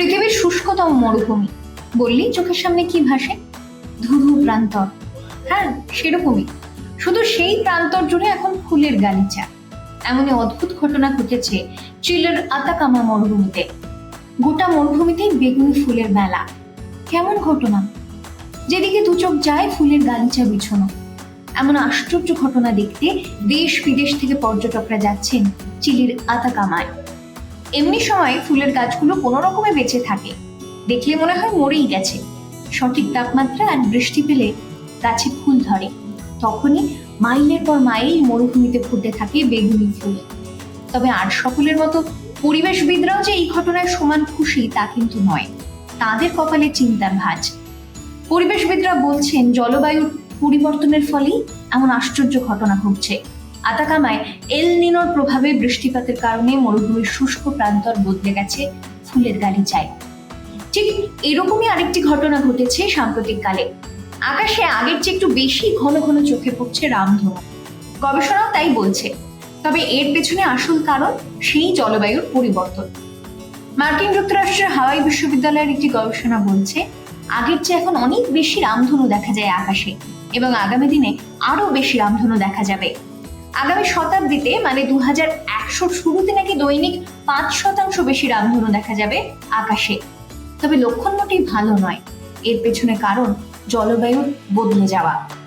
পৃথিবীর শুষ্কতম মরুভূমি। বললেই চোখের সামনে কি ভাসে? ধুধু প্রান্তর। হ্যাঁ সেরকমই। শুধু সেই প্রান্তর জুড়ে এখন ফুলের গালিচা। এমনই অদ্ভুত ঘটনা ঘটেছে চিলের আতাকামা মরুভূমিতে। গোটা মরুভূমিতেই বেগুনি ফুলের মেলা। কেমন ঘটনা? যেদিকে দু চোখ যায়, ফুলের গালিচা বিছানো। এমন আশ্চর্য ঘটনা দেখতে দেশ বিদেশ থেকে পর্যটকরা যাচ্ছেন চিলির আতাকামায়। এমনি সময় ফুলের গাছগুলো কোনো রকমে বেঁচে থাকে। দেখলে মনে হয় মরেই গেছে। সঠিক তাপমাত্রা আর বৃষ্টি পেলে গাছে ফুল ধরে। তখনই মাইলের পর মাইল মরুভূমিতে ফুটে থাকে বেগুনি ফুল। তবে আর সকলের মতো পরিবেশবিদরাও যে এই ঘটনায় সমান খুশি তা কিন্তু নয়। তাদের কপালে চিন্তার ভাঁজ। পরিবেশবিদরা বলছেন, জলবায়ুর পরিবর্তনের ফলেই এমন আশ্চর্য ঘটনা ঘটছে। আতাকামায় এল নিনোর প্রভাবে বৃষ্টিপাতের কারণে মরুভূমির শুষ্ক প্রান্তর বদলে গেছে ফুলের গালিচায় ঠিক এরকমই আরেকটি ঘটনা ঘটেছে সাম্প্রতিককালে। আকাশে আগের চেয়ে একটু বেশি ঘন ঘন চোখে পড়ছে রামধনু। গবেষণাও তাই বলছে। তবে এর পেছনে আসল কারণ সেই জলবায়ুর পরিবর্তন। মার্কিন যুক্তরাষ্ট্রের হাওয়াই বিশ্ববিদ্যালয়ের একটি গবেষণা বলছে, আগের চেয়ে এখন অনেক বেশি রামধনু দেখা যায় আকাশে এবং আগামী দিনে আরও বেশি রামধনু দেখা যাবে। আগামী শতাব্দীতে মানে দু হাজার একশোর শুরুতে নাকি দৈনিক পাঁচ শতাংশ বেশি রামধনু দেখা যাবে আকাশে। তবে লক্ষণ মোটেই ভালো নয়। এর পেছনে কারণ জলবায়ুর বদলে যাওয়া।